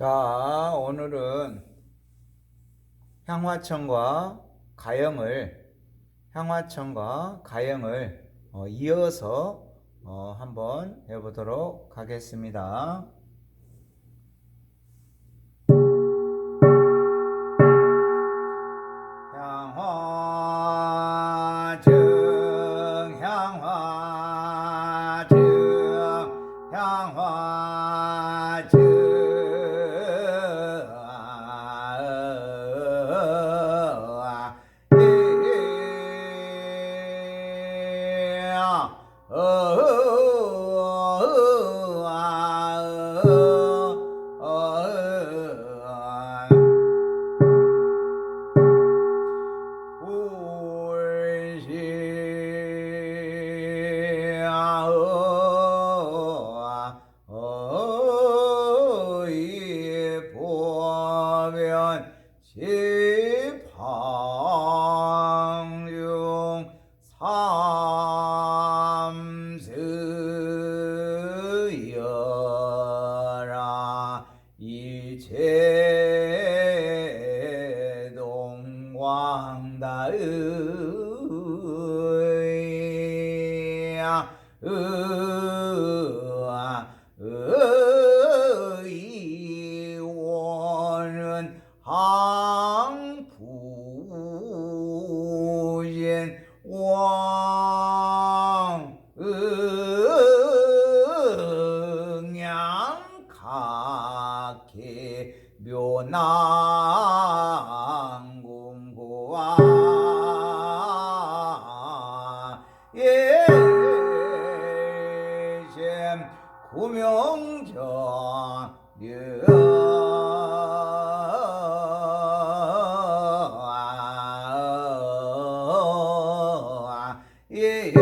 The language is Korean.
자, 오늘은 향화청과 가영을 향화청과 가영을 어, 이어서 어, 한번 해보도록 하겠습니다. 향화청 향화청 향화 지팡중 삼 의원은 항부인 왕 응양각해 묘난궁고와 예심 구명정 예, 예,